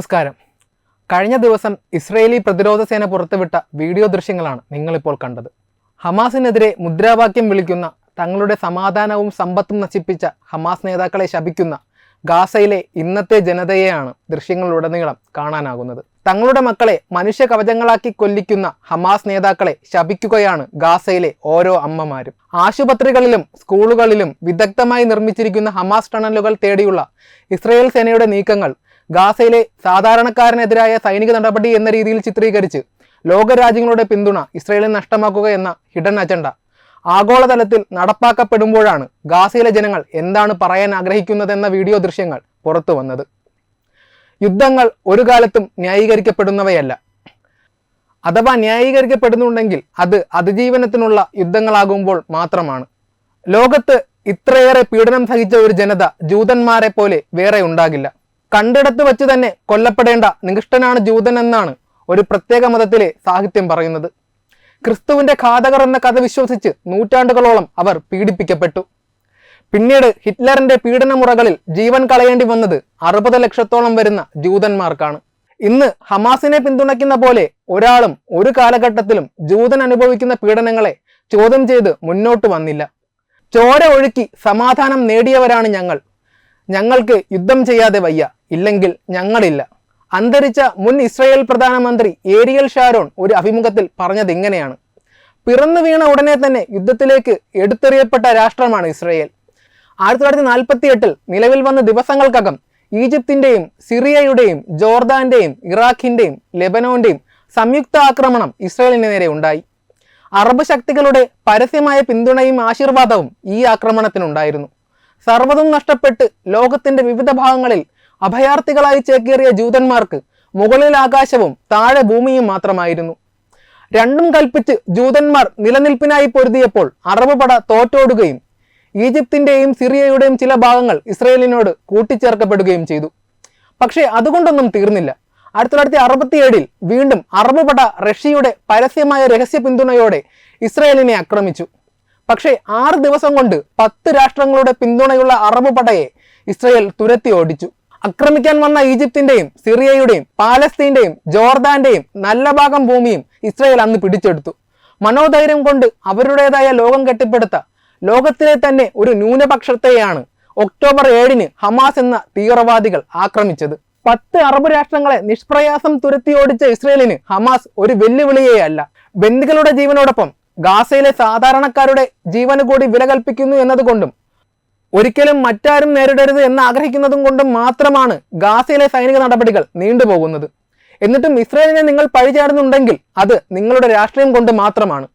നമസ്കാരം. കഴിഞ്ഞ ദിവസം ഇസ്രയേലി പ്രതിരോധ സേന പുറത്തുവിട്ട വീഡിയോ ദൃശ്യങ്ങളാണ് നിങ്ങളിപ്പോൾ കണ്ടത്. ഹമാസിനെതിരെ മുദ്രാവാക്യം വിളിക്കുന്ന തങ്ങളുടെ സമാധാനവും സമ്പത്തും നശിപ്പിച്ച ഹമാസ് നേതാക്കളെ ശപിക്കുന്ന ഗാസയിലെ ഇന്നത്തെ ജനതയെയാണ് ദൃശ്യങ്ങളിലുടനീളം കാണാനാകുന്നത്. തങ്ങളുടെ മക്കളെ മനുഷ്യ കവചങ്ങളാക്കി കൊല്ലിക്കുന്ന ഹമാസ് നേതാക്കളെ ശപിക്കുകയാണ് ഗാസയിലെ ഓരോ അമ്മമാരും. ആശുപത്രികളിലും സ്കൂളുകളിലും വിദഗ്ധമായി നിർമ്മിച്ചിരിക്കുന്ന ഹമാസ് ടണലുകൾ തേടിയുള്ള ഇസ്രയേൽ സേനയുടെ നീക്കങ്ങൾ ഗാസയിലെ സാധാരണക്കാരനെതിരായ സൈനിക നടപടി എന്ന രീതിയിൽ ചിത്രീകരിച്ച് ലോകരാജ്യങ്ങളുടെ പിന്തുണ ഇസ്രയേലിന് നഷ്ടമാക്കുക എന്ന ഹിഡൻ അജണ്ട ആഗോളതലത്തിൽ നടപ്പാക്കപ്പെടുമ്പോഴാണ് ഗാസയിലെ ജനങ്ങൾ എന്താണ് പറയാൻ ആഗ്രഹിക്കുന്നതെന്ന വീഡിയോ ദൃശ്യങ്ങൾ പുറത്തു വന്നത്. യുദ്ധങ്ങൾ ഒരു കാലത്തും ന്യായീകരിക്കപ്പെടുന്നവയല്ല. അഥവാ ന്യായീകരിക്കപ്പെടുന്നുണ്ടെങ്കിൽ അത് അതിജീവനത്തിനുള്ള യുദ്ധങ്ങളാകുമ്പോൾ മാത്രമാണ്. ലോകത്ത് ഇത്രയേറെ പീഡനം സഹിച്ച ഒരു ജനത ജൂതന്മാരെ പോലെ വേറെ ഉണ്ടാകില്ല. കണ്ടിടത്ത് വെച്ച് തന്നെ കൊല്ലപ്പെടേണ്ട നികൃഷ്ടനാണ് ജൂതൻ എന്നാണ് ഒരു പ്രത്യേക മതത്തിലെ സാഹിത്യം പറയുന്നത്. ക്രിസ്തുവിന്റെ ഘാതകർ എന്ന കഥ വിശ്വസിച്ച് നൂറ്റാണ്ടുകളോളം അവർ പീഡിപ്പിക്കപ്പെട്ടു. പിന്നീട് ഹിറ്റ്ലറിന്റെ പീഡനമുറകളിൽ ജീവൻ കളയേണ്ടി വന്നത് അറുപത് ലക്ഷത്തോളം വരുന്ന ജൂതന്മാർക്കാണ്. ഇന്ന് ഹമാസിനെ പിന്തുണയ്ക്കുന്ന പോലെ ഒരാളും ഒരു കാലഘട്ടത്തിലും ജൂതൻ അനുഭവിക്കുന്ന പീഡനങ്ങളെ ചോദ്യം ചെയ്ത് മുന്നോട്ട് വന്നില്ല. ചോര ഒഴുക്കി സമാധാനം നേടിയവരാണ് ഞങ്ങൾ. ഞങ്ങൾക്ക് യുദ്ധം ചെയ്യാതെ വയ്യ. ഇല്ലെങ്കിൽ ഞങ്ങളില്ല. അന്തരിച്ച മുൻ ഇസ്രായേൽ പ്രധാനമന്ത്രി ഏരിയൽ ഷാരോൺ ഒരു അഭിമുഖത്തിൽ പറഞ്ഞത് ഇങ്ങനെയാണ്. പിറന്നു വീണ ഉടനെ തന്നെ യുദ്ധത്തിലേക്ക് എടുത്തെറിയപ്പെട്ട രാഷ്ട്രമാണ് ഇസ്രയേൽ. ആയിരത്തി തൊള്ളായിരത്തി നാൽപ്പത്തി എട്ടിൽ നിലവിൽ വന്ന ദിവസങ്ങൾക്കകം ഈജിപ്തിന്റെയും സിറിയയുടെയും ജോർദാന്റെയും ഇറാഖിന്റെയും ലെബനോന്റെയും സംയുക്ത ആക്രമണം ഇസ്രയേലിന് നേരെ ഉണ്ടായി. അറബ് ശക്തികളുടെ പരസ്യമായ പിന്തുണയും ആശീർവാദവും ഈ ആക്രമണത്തിനുണ്ടായിരുന്നു. സർവതും നഷ്ടപ്പെട്ട് ലോകത്തിന്റെ വിവിധ ഭാഗങ്ങളിൽ അഭയാർത്ഥികളായി ചേക്കേറിയ ജൂതന്മാർക്ക് മുകളിൽ ആകാശവും താഴെ ഭൂമിയും മാത്രമായിരുന്നു. രണ്ടും കൽപ്പിച്ച് ജൂതന്മാർ നിലനിൽപ്പിനായി പൊരുതിയപ്പോൾ അറബ് പട തോറ്റോടുകയും ഈജിപ്തിന്റെയും സിറിയയുടെയും ചില ഭാഗങ്ങൾ ഇസ്രയേലിനോട് കൂട്ടിച്ചേർക്കപ്പെടുകയും ചെയ്തു. പക്ഷേ അതുകൊണ്ടൊന്നും തീർന്നില്ല. ആയിരത്തി തൊള്ളായിരത്തി അറുപത്തിയേഴിൽ വീണ്ടും അറബ് പട റഷ്യയുടെ പരസ്യമായ രഹസ്യ പിന്തുണയോടെ ഇസ്രയേലിനെ ആക്രമിച്ചു. പക്ഷേ ആറ് ദിവസം കൊണ്ട് പത്ത് രാഷ്ട്രങ്ങളുടെ പിന്തുണയുള്ള അറബ് പടയെ ഇസ്രയേൽ തുരത്തി ഓടിച്ചു. ആക്രമിക്കാൻ വന്ന ഈജിപ്തിന്റെയും സിറിയയുടെയും പാലസ്തീന്റെയും ജോർദാന്റെയും നല്ല ഭാഗം ഭൂമിയും ഇസ്രയേൽ അന്ന് പിടിച്ചെടുത്തു. മനോധൈര്യം കൊണ്ട് അവരുടേതായ ലോകം കെട്ടിപ്പടുത്ത ലോകത്തിലെ തന്നെ ഒരു ന്യൂനപക്ഷത്തെയാണ് ഒക്ടോബർ ഏഴിന് ഹമാസ് എന്ന തീവ്രവാദികൾ ആക്രമിച്ചത്. പത്ത് അറബ് രാഷ്ട്രങ്ങളെ നിഷ്പ്രയാസം തുരത്തി ഓടിച്ച ഇസ്രയേലിന് ഹമാസ് ഒരു വെല്ലുവിളിയേ അല്ല. ബന്ദികളുടെ ജീവനോടൊപ്പം ഗാസയിലെ സാധാരണക്കാരുടെ ജീവന് കൂടി വില കൽപ്പിക്കുന്നു എന്നതുകൊണ്ടും ഒരിക്കലും മറ്റാരും നേരിടരുത് എന്ന് ആഗ്രഹിക്കുന്നതും കൊണ്ടും മാത്രമാണ് ഗാസയിലെ സൈനിക നടപടികൾ നീണ്ടുപോകുന്നത് എന്നിട്ടും ഇസ്രയേലിനെ നിങ്ങൾ പഴിചാടുന്നുണ്ടെങ്കിൽ അത് നിങ്ങളുടെ രാഷ്ട്രീയം കൊണ്ട് മാത്രമാണ്.